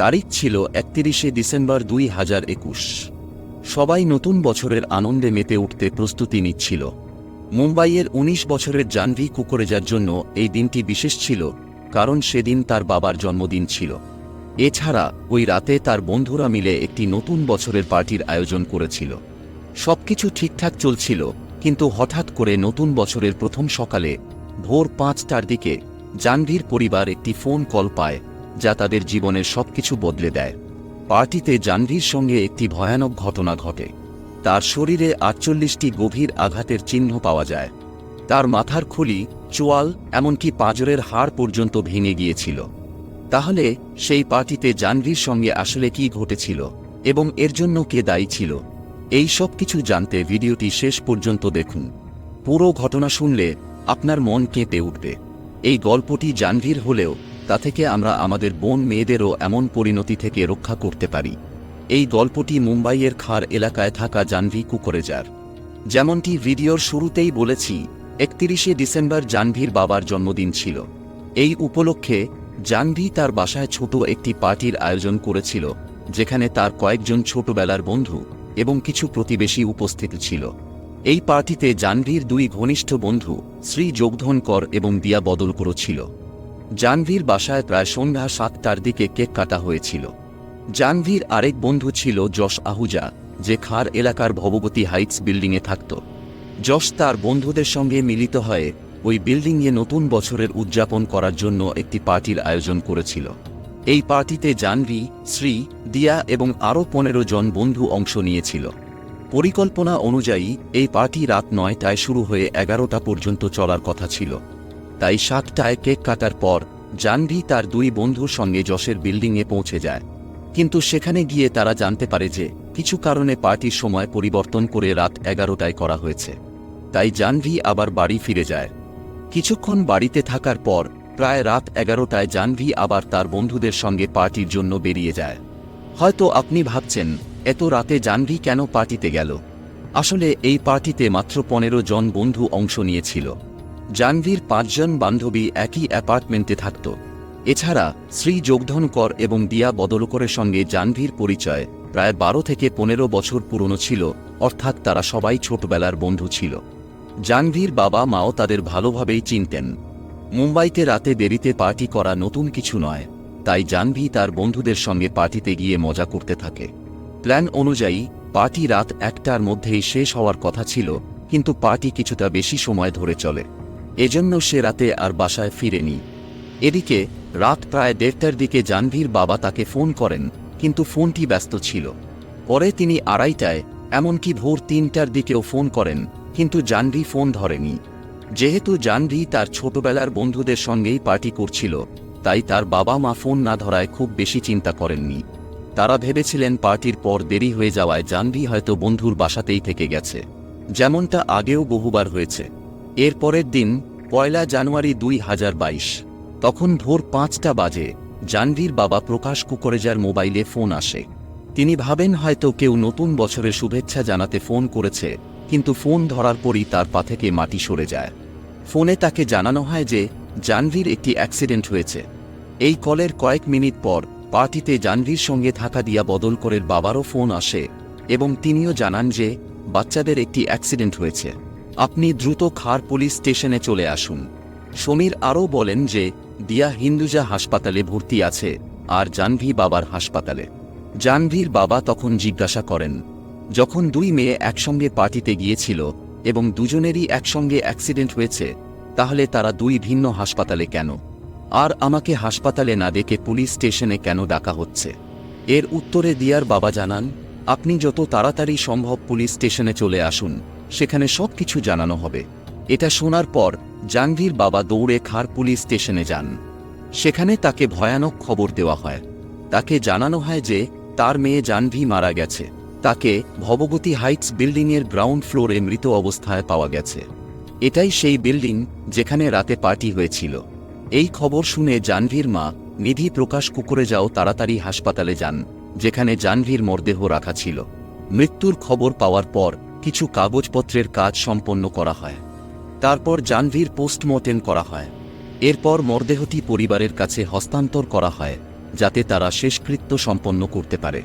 তারিখ ছিল একত্রিশে ডিসেম্বর দুই হাজার একুশ। সবাই নতুন বছরের আনন্দে মেতে উঠতে প্রস্তুতি নিচ্ছিল। মুম্বাইয়ের ১৯ বছরের জাহ্নবী কুকরেজার জন্য এই দিনটি বিশেষ ছিল, কারণ সেদিন তার বাবার জন্মদিন ছিল। এছাড়া ওই রাতে তার বন্ধুরা মিলে একটি নতুন বছরের পার্টির আয়োজন করেছিল। সবকিছু ঠিকঠাক চলছিল, কিন্তু হঠাৎ করে নতুন বছরের প্রথম সকালে ভোর পাঁচটার দিকে জাহ্নবীর পরিবার একটি ফোন কল পায়। যা তাদের জীবনের সবকিছু বদলে দেয়। পার্টিতে জাহ্নবীর সঙ্গে একটি ভয়ানক ঘটনা ঘটে। তার শরীরে আটচল্লিশটি গভীর আঘাতের চিহ্ন পাওয়া যায়। তার মাথার খুলি, চোয়াল, এমনকি পাঁজরের হাড় পর্যন্ত ভেঙে গিয়েছিল। তাহলে সেই পার্টিতে জাহ্নবীর সঙ্গে আসলে কি ঘটেছিল এবং এর জন্য কে দায়ী ছিল? এই সব কিছু জানতে ভিডিওটি শেষ পর্যন্ত দেখুন। পুরো ঘটনা শুনলে আপনার মন কেঁপে উঠবে। এই গল্পটি জাহ্নবীর হলেও তা থেকে আমরা আমাদের বোন মেয়েদেরও এমন পরিণতি থেকে রক্ষা করতে পারি। এই গল্পটি মুম্বাইয়ের খার এলাকায় থাকা জাহ্নবী কুকরেজার। যেমনটি ভিডিওর শুরুতেই বলেছি, একত্রিশে ডিসেম্বর জাহ্নবীর বাবার জন্মদিন ছিল। এই উপলক্ষে জাহ্নবী তার বাসায় ছোট একটি পার্টির আয়োজন করেছিল, যেখানে তার কয়েকজন ছোটবেলার বন্ধু এবং কিছু প্রতিবেশী উপস্থিত ছিল। এই পার্টিতে জাহ্নবীর দুই ঘনিষ্ঠ বন্ধু শ্রী যোগধন কর এবং দিয়া বদল করেছিল জাহ্নবীর বাসায় প্রায় সন্ধ্যা সাতটার দিকে কেক কাটা হয়েছিল। জাহ্নবীর আরেক বন্ধু ছিল যশ আহুজা, যে খার এলাকার ভবগতী হাইটস বিল্ডিংয়ে থাকত। যশ তার বন্ধুদের সঙ্গে মিলিত হয়ে ওই বিল্ডিংয়ে নতুন বছরের উদযাপন করার জন্য একটি পার্টির আয়োজন করেছিল। এই পার্টিতে জাহ্নবী, শ্রী, দিয়া এবং আরও পনেরো জন বন্ধু অংশ নিয়েছিল। পরিকল্পনা অনুযায়ী এই পার্টি রাত নয়টায় শুরু হয়ে এগারোটা পর্যন্ত চলার কথা ছিল। তাই সাতটায় কেক কাটার পর জাহ্নবী তার দুই বন্ধুর সঙ্গে যশের বিল্ডিংয়ে পৌঁছে যায়। কিন্তু সেখানে গিয়ে তারা জানতে পারে যে, কিছু কারণে পার্টির সময় পরিবর্তন করে রাত এগারোটায় করা হয়েছে। তাই জানভি আবার বাড়ি ফিরে যায়। কিছুক্ষণ বাড়িতে থাকার পর, প্রায় রাত এগারোটায় জানভি আবার তার বন্ধুদের সঙ্গে পার্টির জন্য বেরিয়ে যায়। হয়তো আপনি ভাবছেন, এত রাতে জাহ্নবী কেন পার্টিতে গেল? আসলে এই পার্টিতে মাত্র পনেরো জন বন্ধু অংশ নিয়েছিল। জাহ্নবীর পাঁচজন বান্ধবী একই অ্যাপার্টমেন্টে থাকত। এছাড়া শ্রী যোগধনকর এবং দিয়া বদলকরের সঙ্গে জাহ্নবীর পরিচয় প্রায় বারো থেকে পনেরো বছর পুরনো ছিল, অর্থাৎ তারা সবাই ছোটবেলার বন্ধু ছিল। জাহ্নবীর বাবা মাও তাদের ভালোভাবেই চিনতেন। মুম্বাইতে রাতে দেরিতে পার্টি করা নতুন কিছু নয়, তাই জাহ্নবী তার বন্ধুদের সঙ্গে পার্টিতে গিয়ে মজা করতে থাকে। প্ল্যান অনুযায়ী, পার্টি রাত একটার মধ্যেই শেষ হওয়ার কথা ছিল, কিন্তু পার্টি কিছুটা বেশি সময় ধরে চলে। এজন্য সে রাতে আর বাসায় ফিরেনি। এদিকে রাত প্রায় দেড়টার দিকে জাহ্নবীর বাবা তাকে ফোন করেন, কিন্তু ফোনটি ব্যস্ত ছিল। পরে তিনি আড়াইটায়, এমনকি ভোর তিনটার দিকেও ফোন করেন, কিন্তু জাহ্নবী ফোন ধরেনি। যেহেতু জাহ্নবী তার ছোটবেলার বন্ধুদের সঙ্গেই পার্টি করছিল, তাই তার বাবা মা ফোন না ধরায় খুব বেশি চিন্তা করেননি। তারা ভেবেছিলেন পার্টির পর দেরি হয়ে যাওয়ায় জাহ্নবী হয়তো বন্ধুর বাসাতেই থেকে গেছে। যেমনটা আগেও বহুবার হয়েছে। এর পরের দিন পয়লা জানুয়ারি দুই হাজার বাইশ। তখন ভোর পাঁচটা বাজে, জাহ্নবীর বাবা প্রকাশ কুকরেজার মোবাইলে ফোন আসে। তিনি ভাবেন হয়তো কেউ নতুন বছরের শুভেচ্ছা জানাতে ফোন করেছে, কিন্তু ফোন ধরার পরই তার পা থেকে মাটি সরে যায়। ফোনে তাকে জানানো হয় যে, জাহ্নবীর একটি অ্যাক্সিডেন্ট হয়েছে। এই কলের কয়েক মিনিট পর পার্টিতে জাহ্নবীর সঙ্গে থাকা দিয়া বদলকরের বাবারও ফোন আসে এবং তিনিও জানান যে, বাচ্চাদের একটি অ্যাক্সিডেন্ট হয়েছে। আপনি দ্রুত খার পুলিশ স্টেশনে চলে আসুন। সমীর আরও বলেন যে, দিয়া হিন্দুজা হাসপাতালে ভর্তি আছে, আর জাহ্নবী বাবার হাসপাতালে। জাহ্নবীর বাবা তখন জিজ্ঞাসা করেন, যখন দুই মেয়ে একসঙ্গে পার্টিতে গিয়েছিল এবং দুজনেরই একসঙ্গে অ্যাক্সিডেন্ট হয়েছে, তাহলে তারা দুই ভিন্ন হাসপাতালে কেন? আর আমাকে হাসপাতালে না ডেকে পুলিশ স্টেশনে কেন ডাকা হচ্ছে? এর উত্তরে দিয়ার বাবা জানান, আপনি যত তাড়াতাড়ি সম্ভব পুলিশ স্টেশনে চলে আসুন সেখানে সব কিছু জানানো হবে। এটা শোনার পর জাহ্নবীর বাবা দৌড়ে খার পুলিশ স্টেশনে যান। সেখানে তাকে ভয়ানক খবর দেওয়া হয়। তাকে জানানো হয় যে তার মেয়ে জাহ্নবী মারা গেছে। তাকে ভবগতী হাইটস বিল্ডিংয়ের গ্রাউন্ড ফ্লোরে মৃত অবস্থায় পাওয়া গেছে। এটাই সেই বিল্ডিং যেখানে রাতে পার্টি হয়েছিল। এই খবর শুনে জাহ্নবীর মা নিধি প্রকাশ কুকুরে যাও তাড়াতাড়ি হাসপাতালে যান, যেখানে জাহ্নবীর মরদেহ রাখা ছিল। মৃত্যুর খবর পাওয়ার পর কিছু কাগজপত্রের কাজ সম্পন্ন করা হয়। তারপর জাহ্নবীর পোস্টমর্টেম করা হয়। এরপর মরদেহটি পরিবারের কাছে হস্তান্তর করা হয়, যাতে তারা শেষকৃত্য সম্পন্ন করতে পারে।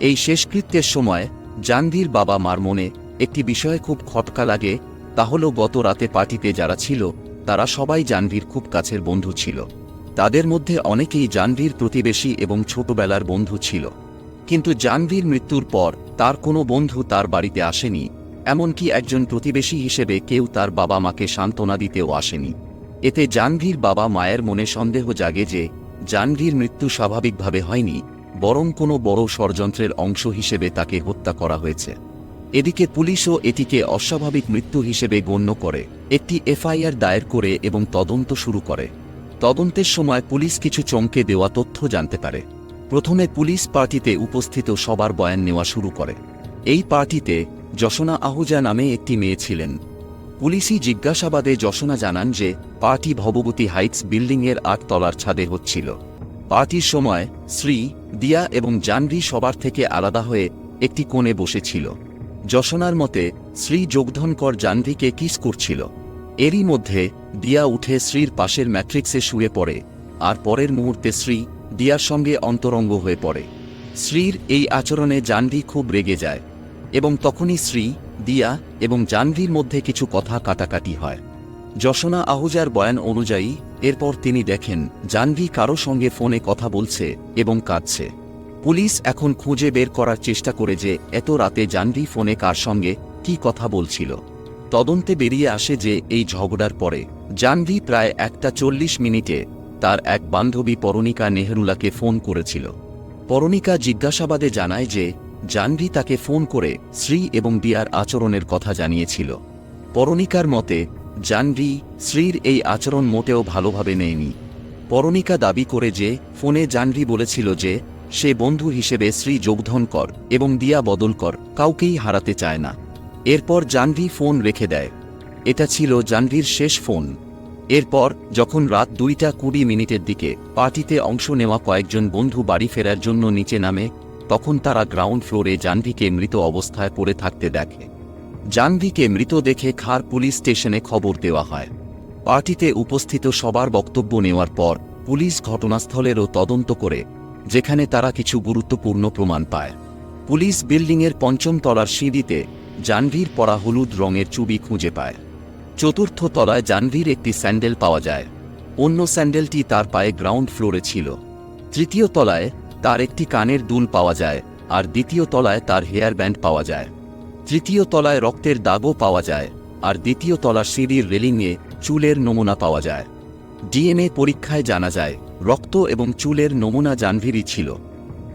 এই শেষকৃত্যের সময় জানভীর বাবা মার মনে একটি বিষয়ে খুব খটকা লাগে, তা হল গত রাতে পার্টিতে যারা ছিল, তারা সবাই জানভীর খুব কাছের বন্ধু ছিল। তাদের মধ্যে অনেকেই জানভীর প্রতিবেশী এবং ছোটবেলার বন্ধু ছিল। কিন্তু জানভীর মৃত্যুর পর, তার কোনো বন্ধু তার বাড়িতে আসেনি এমনকি একজন প্রতিবেশী হিসেবে কেউ তার বাবা মাকে সান্ত্বনা দিতেও আসেনি। এতে জানভীর বাবা মায়ের মনে সন্দেহ জাগে যে জানভীর মৃত্যু স্বাভাবিকভাবে হয়নি, বরং কোনো বড় ষড়যন্ত্রের অংশ হিসেবে তাকে হত্যা করা হয়েছে। এদিকে পুলিশও এটিকে অস্বাভাবিক মৃত্যু হিসেবে গণ্য করে, একটি এফআইআর দায়ের করে এবং তদন্ত শুরু করে। তদন্তের সময় পুলিশ কিছু চমকে দেওয়া তথ্য জানতে পারে। প্রথমে পুলিশ পার্টিতে উপস্থিত সবার বয়ান নেওয়া শুরু করে। এই পার্টিতে যশোনা আহুজা নামে একটি মেয়ে ছিলেন। পুলিশি জিজ্ঞাসাবাদে যশোনা জানান যে, পার্টি ভববতী হাইটস বিল্ডিংয়ের আট তলার ছাদে হচ্ছিল। পার্টির সময় শ্রী দিয়া এবং জানভি সবার থেকে আলাদা হয়ে একটি কোণে বসেছিল। যশোনার মতে শ্রী যোগধনকর জাহ্নবীকে কিস করছিল। এরই মধ্যে, দিয়া উঠে শ্রীর পাশের ম্যাট্রিক্সে শুয়ে পড়ে। আর পরের মুহূর্তে শ্রী দিয়ার সঙ্গে অন্তরঙ্গ হয়ে পড়ে। শ্রীর এই আচরণে জাহ্নবী খুব রেগে যায়। এবং তখনই শ্রী দিয়া এবং জাহ্নবীর মধ্যে কিছু কথা কাটাকাটি হয়। যশোনা আহুজার বয়ান অনুযায়ী, এরপর তিনি দেখেন, জাহ্নবী কারও সঙ্গে ফোনে কথা বলছে এবং কাঁদছে। পুলিশ এখন খুঁজে বের করার চেষ্টা করে যে, এত রাতে জাহ্নবী ফোনে কার সঙ্গে কি কথা বলছিল। তদন্তে বেরিয়ে আসে যে, এই ঝগড়ার পরে, জাহ্নবী প্রায় একটা চল্লিশ মিনিটে তার এক বান্ধবী পরণিকা নেহরুলাকে ফোন করেছিল। পরণিকা জিজ্ঞাসাবাদে জানায় যে জাহ্নবী তাকে ফোন করে শ্রী এবং দিয়ার আচরণের কথা জানিয়েছিল। পরণিকার মতে, জাহ্নবী শ্রীর এই আচরণ মোটেও ভালোভাবে নেয়নি। পরণিকা দাবি করে যে, ফোনে জাহ্নবী বলেছিল যে, সে বন্ধু হিসেবে শ্রী যোগধনকর এবং দিয়া বদলকর কাউকেই হারাতে চায় না। এরপর জাহ্নবী ফোন রেখে দেয়। এটা ছিল জাহ্নবীর শেষ ফোন। এরপর, যখন রাত দুইটা কুড়ি মিনিটের দিকে পার্টিতে অংশ নেওয়া কয়েকজন বন্ধু বাড়ি ফেরার জন্য নিচে নামে তখন তারা গ্রাউন্ড ফ্লোরে জাহ্নবীকে মৃত অবস্থায় পড়ে থাকতে দেখে। জাহ্নবীকে মৃত দেখে খার পুলিশ স্টেশনে খবর দেওয়া হয়। পার্টিতে উপস্থিত সবার বক্তব্য নেওয়ার পর পুলিশ ঘটনাস্থলেরও তদন্ত করে, যেখানে তারা কিছু গুরুত্বপূর্ণ প্রমাণ পায়। পুলিশ বিল্ডিংয়ের পঞ্চম তলার সিঁড়িতে জাহ্নবীর পরা হলুদ রঙের চুবি খুঁজে পায়। চতুর্থ তলায় জাহ্নবীর একটি স্যান্ডেল পাওয়া যায়। অন্য স্যান্ডেলটি তার পায়ে গ্রাউন্ড ফ্লোরে ছিল। তৃতীয় তলায় তার একটি কানের দুল পাওয়া যায়, আর দ্বিতীয় তলায় তার হেয়ার ব্যান্ড পাওয়া যায়। তৃতীয় তলায় রক্তের দাগও পাওয়া যায়, আর দ্বিতীয় তলার সিঁড়ির রেলিংয়ে চুলের নমুনা পাওয়া যায়। ডিএনএ পরীক্ষায় জানা যায়, রক্ত এবং চুলের নমুনা জাহ্নবীরই ছিল।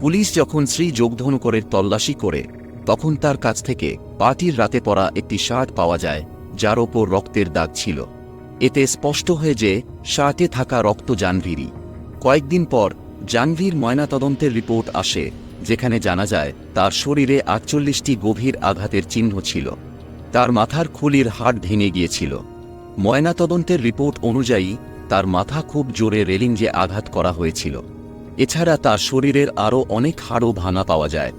পুলিশ যখন শ্রী যোগধনকরের তল্লাশি করে, তখন তার কাছ থেকে পার্টির রাতে পরা একটি শার্ট পাওয়া যায়, যার ওপর রক্তের দাগ ছিল। এতে স্পষ্ট হয়ে যে শার্টে থাকা রক্ত জাহ্নবীরই। কয়েকদিন পর জাহ্নবীর ময়নাতদন্তের রিপোর্ট আসে, যেখানে জানা যায়, তার শরীরে আটচল্লিশটি গভীর আঘাতের চিহ্ন ছিল। তার মাথার খুলির হাড় ভেঙে গিয়েছিল। ময়নাতদন্তের রিপোর্ট অনুযায়ী, তার মাথা খুব জোরে রেলিঞ্জে আঘাত করা হয়েছিল। এছাড়া তার শরীরের আরও অনেক হাড়ও ভাঙা পাওয়া যায়।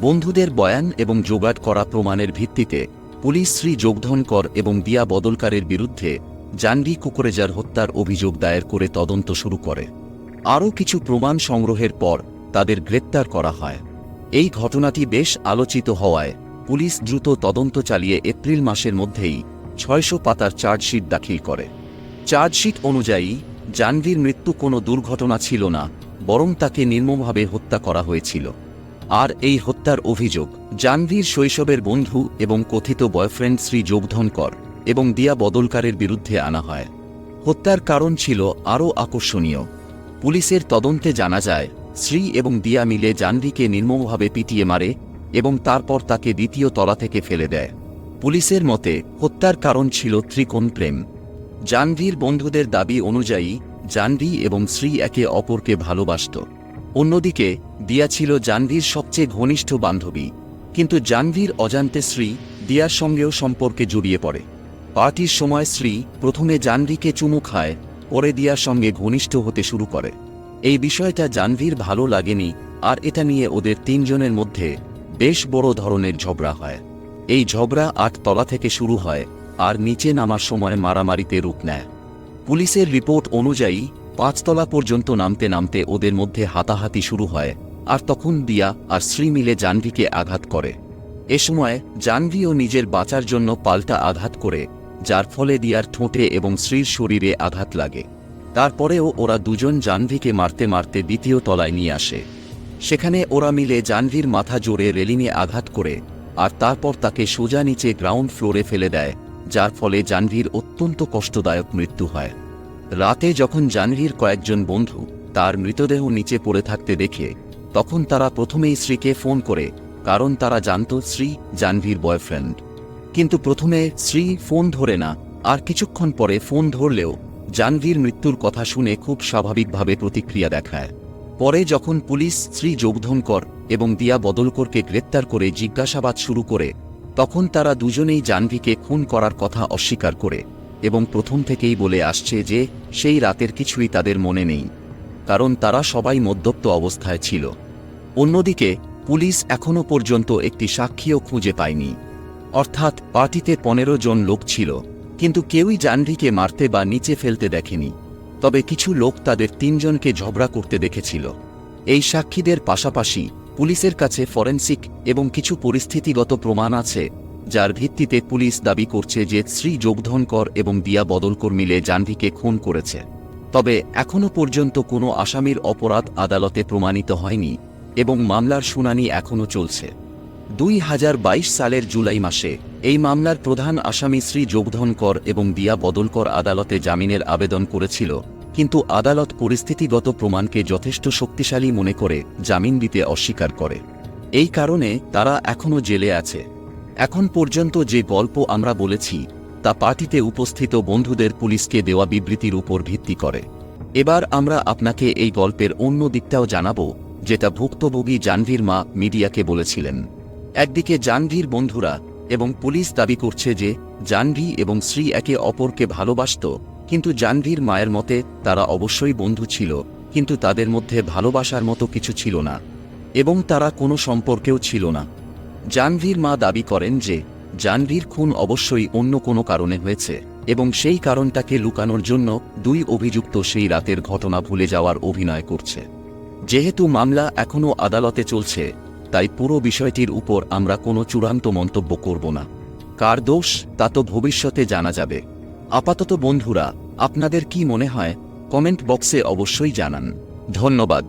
বন্ধুদের বয়ান এবং জোগাড় করা প্রমাণের ভিত্তিতে, পুলিশ শ্রী যোগধনকর এবং দিয়া বদলকারের বিরুদ্ধে জানডি কুকুরেজার হত্যার অভিযোগ দায়ের করে তদন্ত শুরু করে। আরও কিছু প্রমাণ সংগ্রহের পর তাদের গ্রেপ্তার করা হয়। এই ঘটনাটি বেশ আলোচিত হওয়ায় পুলিশ দ্রুত তদন্ত চালিয়ে এপ্রিল মাসের মধ্যেই ছয়শো পাতার চার্জশিট দাখিল করে। চার্জশিট অনুযায়ী জানভীর মৃত্যু কোনো দুর্ঘটনা ছিল না, বরং তাকে নির্মমভাবে হত্যা করা হয়েছিল। আর এই হত্যার অভিযোগ জানভীর শৈশবের বন্ধু এবং কথিত বয়ফ্রেন্ড শ্রী যোগধনকর এবং দিয়া বদলকারের বিরুদ্ধে আনা হয়। হত্যার কারণ ছিল আরও আকর্ষণীয়। পুলিশের তদন্তে জানা যায়, শ্রী এবং দিয়া মিলে জাহ্নবীকে নির্মমভাবে পিটিয়ে মারে এবং তারপর তাকে দ্বিতীয় তলা থেকে ফেলে দেয়। পুলিশের মতে, হত্যার কারণ ছিল ত্রিকোণ প্রেম। জাহ্নবীর বন্ধুদের দাবি অনুযায়ী, জাহ্নবী এবং শ্রী একে অপরকে ভালোবাসত। অন্যদিকে, দিয়া ছিল জাহ্নবীর সবচেয়ে ঘনিষ্ঠ বান্ধবী। কিন্তু জাহ্নবীর অজান্তে শ্রী দিয়ার সঙ্গেও সম্পর্কে জড়িয়ে পড়ে। পার্টির সময় শ্রী প্রথমে জাহ্নবীকে চুমু খায় পরে দিয়ার সঙ্গে ঘনিষ্ঠ হতে শুরু করে। এই বিষয়টা জাহ্নবীর ভালো লাগেনি, আর এটা নিয়ে ওদের তিনজনের মধ্যে বেশ বড় ধরনের ঝগড়া হয়। এই ঝগড়া আট তলা থেকে শুরু হয়, আর নিচে নামার সময় মারামারিতে রূপ নেয়। পুলিশের রিপোর্ট অনুযায়ী পাঁচতলা পর্যন্ত নামতে নামতে ওদের মধ্যে হাতাহাতি শুরু হয়, আর তখন দিয়া আর শ্রী মিলে জাহ্নবীকে আঘাত করে। এ সময় জাহ্নবীও নিজের বাঁচার জন্য পাল্টা আঘাত করে যার ফলে দিয়ার ঠোঁটে এবং শ্রীর শরীরে আঘাত লাগে। তারপরেও ওরা দুজন জাহ্নবীকে মারতে মারতে দ্বিতীয় তলায় নিয়ে আসে। সেখানে ওরা মিলে জাহ্নবীর মাথা জোরে রেলিংয়ে আঘাত করে আর তারপর তাকে সোজা নিচে গ্রাউন্ড ফ্লোরে ফেলে দেয়, যার ফলে জাহ্নবীর অত্যন্ত কষ্টদায়ক মৃত্যু হয়। রাতে যখন জাহ্নবীর কয়েকজন বন্ধু তার মৃতদেহ নিচে পড়ে থাকতে দেখে, তখন তারা প্রথমেই শ্রীকে ফোন করে, কারণ তারা জানত শ্রী জাহ্নবীর বয়ফ্রেন্ড। কিন্তু প্রথমে শ্রী ফোন ধরে না, আর কিছুক্ষণ পরে ফোন ধরলেও জাহ্নবীর মৃত্যুর কথা শুনে খুব স্বাভাবিকভাবে প্রতিক্রিয়া দেখায়। পরে যখন পুলিশ শ্রী যোগধনকর এবং দিয়া বদলকরকে গ্রেপ্তার করে জিজ্ঞাসাবাদ শুরু করে, তখন তারা দুজনেই জাহ্নবীকে খুন করার কথা অস্বীকার করে এবং প্রথম থেকেই বলে আসছে যে সেই রাতের কিছুই তাদের মনে নেই, কারণ তারা সবাই মদ্যপ্ত অবস্থায় ছিল। অন্যদিকে পুলিশ এখনও পর্যন্ত একটি সাক্ষীও খুঁজে পায়নি। অর্থাৎ পার্টিতে পনেরো জন লোক ছিল, কিন্তু কেউই জাহ্নবীকে মারতে বা নিচে ফেলতে দেখেনি। তবে কিছু লোক তাদের তিনজনকে ঝগড়া করতে দেখেছিল। এই সাক্ষীদের পাশাপাশি পুলিশের কাছে ফরেন্সিক এবং কিছু পরিস্থিতিগত প্রমাণ আছে, যার ভিত্তিতে পুলিশ দাবি করছে যে শ্রী যোগধনকর এবং দিয়া বদলকর মিলে জাহ্নবীকে খুন করেছে। তবে এখনও পর্যন্ত কোনো আসামির অপরাধ আদালতে প্রমাণিত হয়নি এবং মামলার শুনানি এখনও চলছে। দুই হাজার বাইশ সালের জুলাই মাসে, এই মামলার প্রধান আসামি শ্রী যোগধনকর এবং দিয়া বদলকর আদালতে জামিনের আবেদন করেছিল, কিন্তু আদালত পরিস্থিতিগত প্রমাণকে যথেষ্ট শক্তিশালী মনে করে জামিন দিতে অস্বীকার করে। এই কারণে তারা এখনও জেলে আছে। এখন পর্যন্ত যে গল্প আমরা বলেছি, তা পার্টিতে উপস্থিত বন্ধুদের পুলিশকে দেওয়া বিবৃতির উপর ভিত্তি করে। এবার আমরা আপনাকে এই গল্পের অন্য দিকটাও জানাব, যেটা ভুক্তভোগী জানভীর মা মিডিয়াকে বলেছিলেন। একদিকে জাহ্নবীর বন্ধুরা এবং পুলিশ দাবি করছে যে জাহ্নবী এবং শ্রী একে অপরকে ভালোবাসত, কিন্তু জাহ্নবীর মায়ের মতে তারা অবশ্যই বন্ধু ছিল, কিন্তু তাদের মধ্যে ভালোবাসার মতো কিছু ছিল না এবং তারা কোনো সম্পর্কেও ছিল না। জাহ্নবীর মা দাবি করেন যে জাহ্নবীর খুন অবশ্যই অন্য কোনো কারণে হয়েছে এবং সেই কারণটাকে লুকানোর জন্য দুই অভিযুক্ত সেই রাতের ঘটনা ভুলে যাওয়ার অভিনয় করছে। যেহেতু মামলা এখনও আদালতে চলছে তাই পুরো বিষয়টির উপর আমরা কোনো চূড়ান্ত মন্তব্য করব না। কার দোষ, তা তো ভবিষ্যতে জানা যাবে। আপাতত বন্ধুরা, আপনাদের কি মনে হয়? কমেন্ট বক্সে অবশ্যই জানান। ধন্যবাদ।